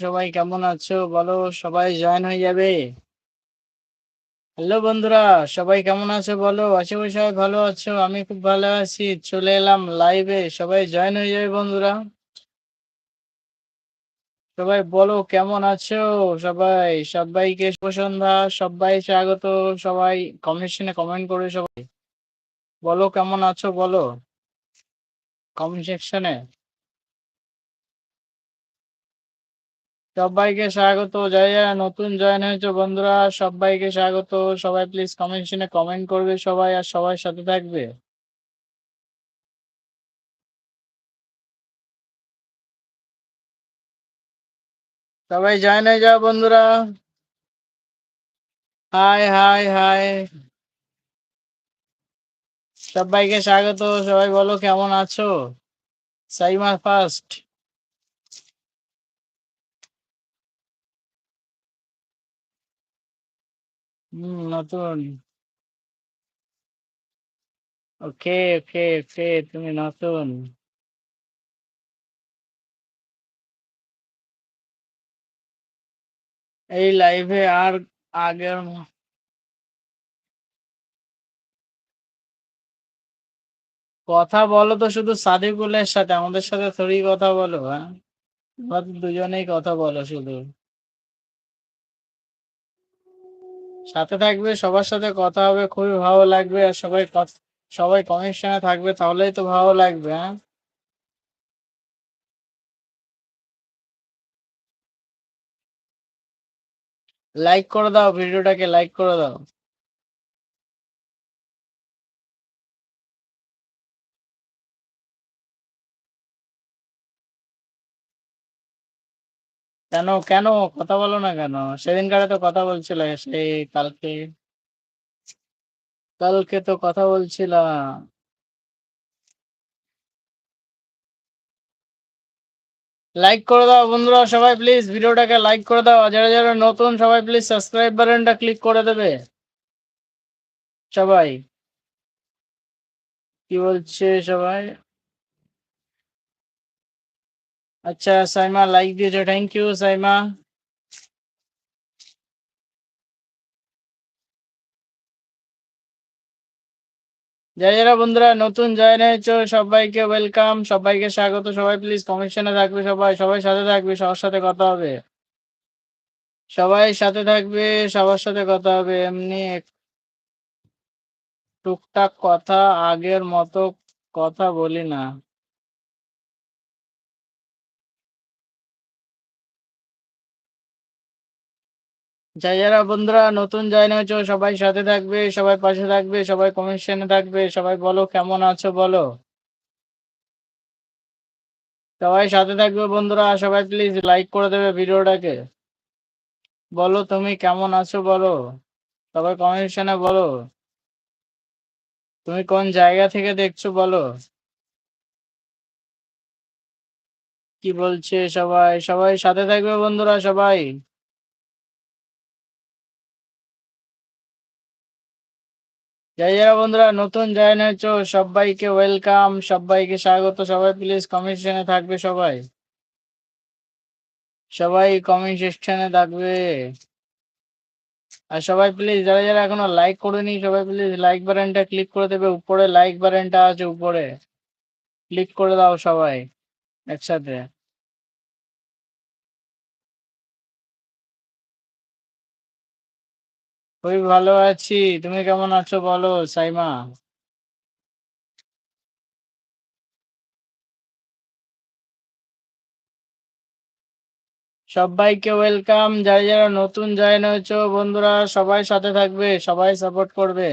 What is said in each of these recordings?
সবাই কেমন আছো? বলো, সবাই জয়েন হয়ে যাবে। হ্যালো বন্ধুরা, সবাই কেমন আছো বলো? আশা করি সবাই ভালো আছো, আমি খুব ভালো আছি। চলে এলাম লাইভে সবাই জয়েন হয়ে যাবে বন্ধুরা। সবাই বলো, কেমন আছো? সবাই, সবাইকে শুভ সন্ধ্যা, সবাই স্বাগত, সবাই কমেন্ট কমেন্ট করে সবাই। বলো, কেমন আছো বলো? কমেন্ট সেকশনে সবাইকে স্বাগত যারা যারা নতুন জয়েন হয়েছে বন্ধুরা, সবাইকে স্বাগত। সবাই প্লিজ কমেন্ট কমেন্ট করবে সবাই আর সবার সাথে থাকবে। সবাই জয়েন হয়ে যাও বন্ধুরা। হাই হাই হাই সবাইকে স্বাগত, সবাই বলো কেমন আছো? সাইমা ফার্স্ট হুম নতুন ওকে ওকে ওকে তুমি নতুন এই লাইভে আর আগের কথা বলো তো শুধু সাদিকুলের সাথে, আমাদের সাথে থোড়ি কথা বলো হ্যাঁ? দুজনেই কথা বলো শুধু। সাথে থাকবে, সবার সাথে কথা হবে, খুবই ভালো লাগবে আর সবাই সবাই কনেকশনে থাকবে, তাহলেই তো ভালো লাগবে হ্যাঁ? লাইক করে দাও ভিডিওটাকে লাইক করে দাও। কেন কেন? কথা বলো না কেন? সেদিনকারে তো কথা বলছিল সেই কালকে। কালকে তো কথা বলছিলাম লাইক করে দাও বন্ধুরা সবাই প্লিজ ভিডিওটাকে লাইক করে দাও। যারা যারা নতুন, সবাই প্লিজ সাবস্ক্রাইব বাটনটা ক্লিক করে দেবে। সবাই। কি বলছে সবাই? আচ্ছা সাইমা লাইক দিয়েছ থ্যাংক ইউ সাইমা। যারা যারা বন্ধুরা, নতুন জয়েন হয়েছো, সবাইকে ওয়েলকাম সবাইকে স্বাগত, সবাই প্লিজ কমিশনে থাকবে সবাই সবাই সাথে থাকবে, সবার সাথে কথা হবে। সবাই সাথে থাকবে, সবার সাথে কথা হবে, এমনি টুকটাক কথা আগের মতো কথা বলি না। যারা যারা বন্ধুরা নতুন জয়েন হয়েছো, সবাই সাথে থাকবে, সবাই পাশে থাকবে, সবাই কমিশনে থাকবে, সবাই বলো কেমন আছো বলো। সবাই সাথে থাকবে বন্ধুরা সবাই প্লিজ লাইক করে দেবে ভিডিওটাকে। বলো তুমি কেমন আছো বলো, সবাই কমেন্ট বলো। তুমি কোন জায়গা থেকে দেখছ বলো। কি বলছে সবাই সবাই সাথে থাকবে বন্ধুরা, সবাই। যাই যারা বন্ধুরা, নতুন জয়েন হয়েছো সবাইকে ওয়েলকাম, সবাইকে স্বাগত, সবাই প্লিজ কমিশনে থাকবে সবাই। সবাই কমেন্ট সেকশনে থাকবে। আর সবাই প্লিজ যারা যারা এখনও লাইক করেনি, সবাই প্লিজ লাইক বাটনটা ক্লিক করে দেবে। উপরে লাইক বাটনটা আছে, উপরে ক্লিক করে দাও সবাই, একসাথে। খুবই ভালো আছি। তুমি কেমন আছো বলো, সাইমা? সবাইকে ওয়েলকাম, যারা যারা নতুন জয়েন হয়েছো বন্ধুরা, সবাই সাথে থাকবে, সবাই সাপোর্ট করবে।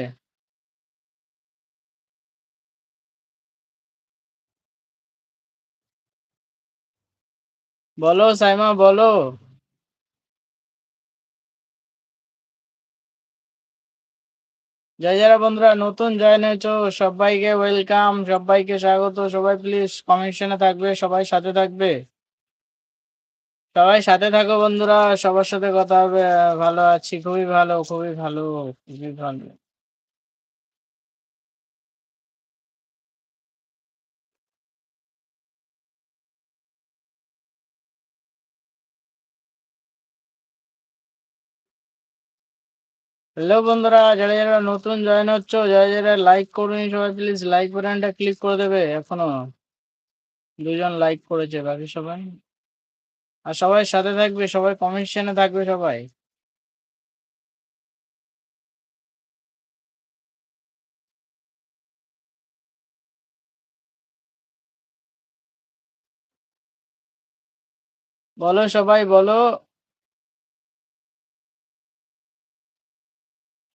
বলো সাইমা, বলো। যারা যারা বন্ধুরা, নতুন জয়েন হয়েছো, সবাইকে ওয়েলকাম সবাইকে স্বাগত, সবাই প্লিজ কমিশনে থাকবে, সবাই সাথে থাকবে। সবাই সাথে থাকো বন্ধুরা, সবার সাথে কথা হবে, ভালো আছি, খুবই ভালো খুবই ভালো খুবই ভালো। হ্যালো বন্ধুরা, যারা যারা নতুন জয়েন হচ্ছ, যারা যারা লাইক করুন, সবাই প্লিজ লাইক বাটনটা ক্লিক করে দেবে। এখনও দুজন লাইক করেছে, বাকি সবাই। আর সবাই সাথে থাকবে, সবাই কমিশনে থাকবে সবাই। বলো সবাই, বলো।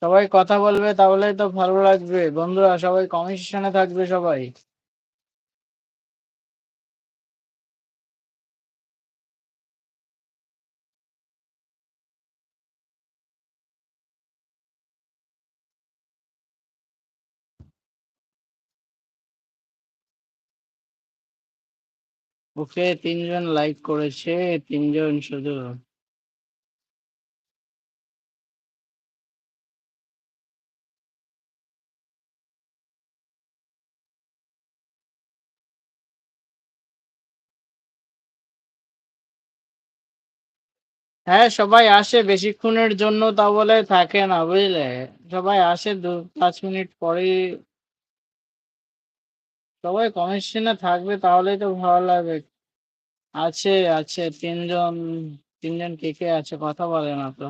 সবাই কথা বলবে, তাহলেই তো ভালো লাগবে। বন্ধুরা, সবাই কমিশনে থাকবে সবাই। ওকে, তিনজন লাইক করেছে, তিনজন শুধু। হ্যাঁ সবাই আসে বেশিক্ষণের জন্য তা বলে থাকে না, বুঝলে? সবাই আসে দু, পাঁচ মিনিট পরে সবাই কমিশনে থাকবে, তাহলেই তো ভালো লাগবে। আছে আছে, তিনজন তিনজন কে কে আছে, কথা বলে না তো।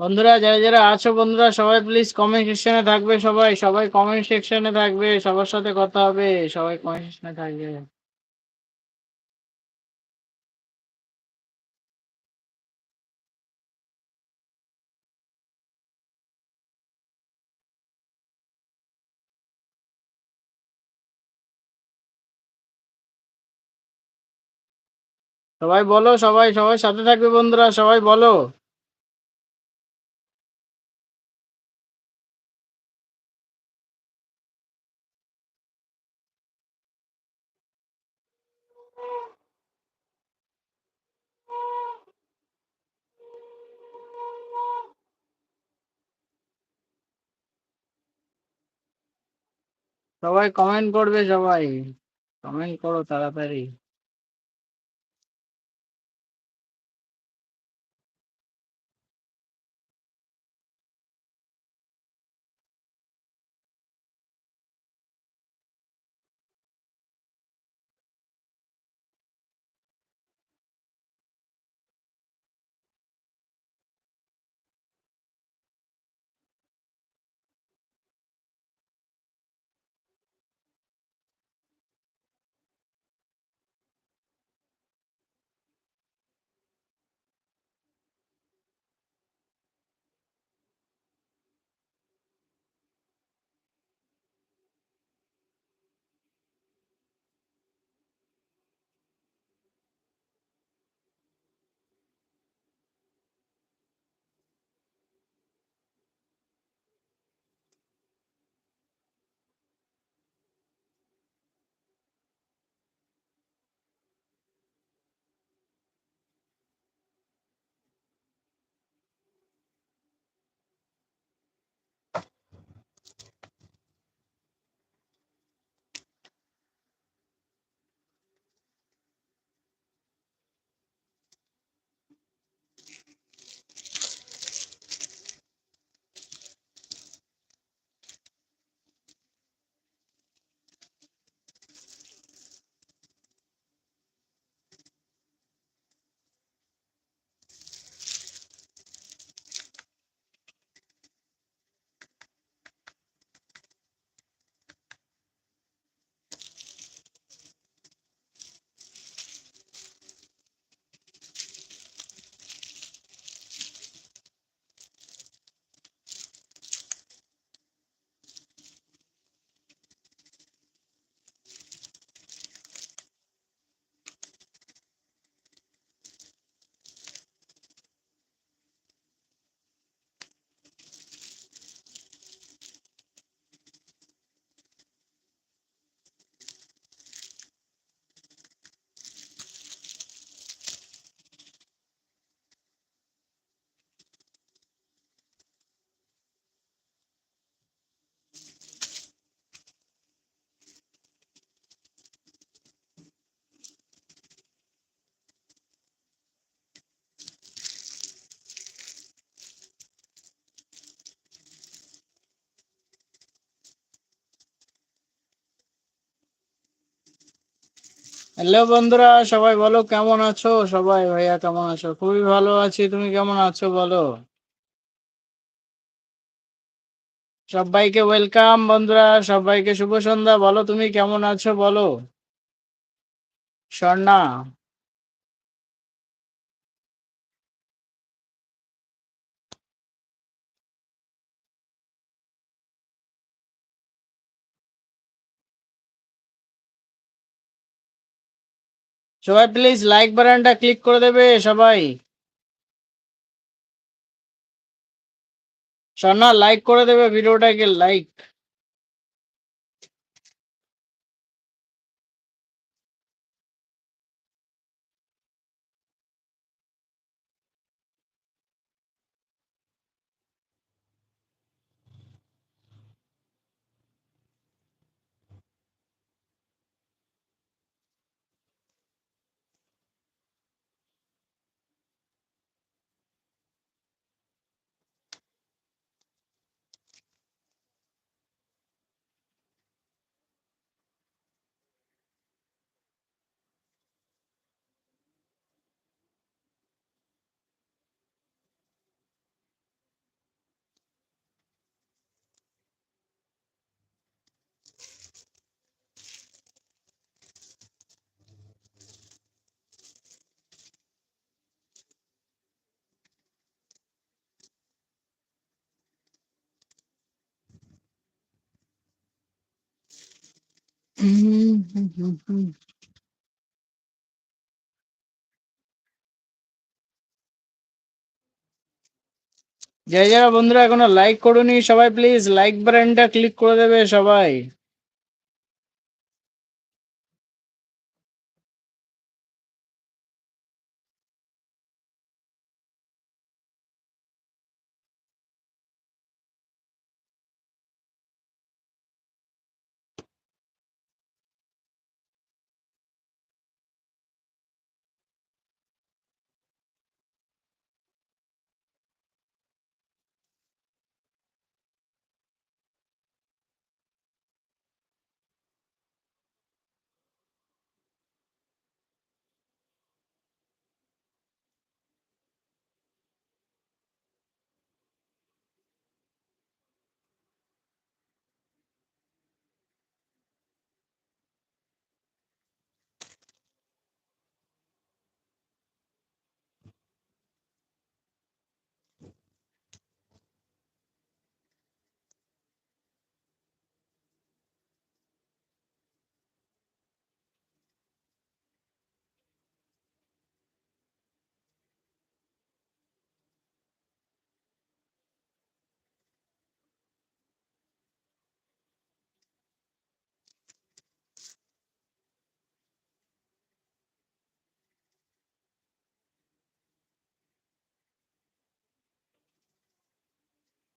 বন্ধুরা, যারা যারা আছো বন্ধুরা, সবাই প্লিজ কমেন্ট সেকশনে থাকবে, সবাই সবাই কমেন্ট সেকশনে থাকবে, সবার সাথে কথা হবে, সবাই কমেন্ট সেকশনে থাকবে। সবাই বলো, সবাই সবাই সাথে থাকবে বন্ধুরা, সবাই বলো। সবাই কমেন্ট করবে সবাই। কমেন্ট করো তাড়াতাড়ি। হ্যালো বন্ধুরা, সবাই বলো কেমন আছো? সবাই ভাইয়া কেমন আছো? খুবই ভালো আছি, তুমি কেমন আছো বলো? সবাইকে ওয়েলকাম বন্ধুরা, সবাইকে শুভ সন্ধ্যা, বলো তুমি কেমন আছো বলো? স্বর্ণা সবাই প্লিজ লাইক বাটনটা ক্লিক করে দেবে সবাই। স্বর্ণা লাইক করে দেবে ভিডিওটাকে লাইক যারা যারা বন্ধুরা এখনও লাইক করুনি সবাই প্লিজ লাইক বাটনটা ক্লিক করে দেবে সবাই।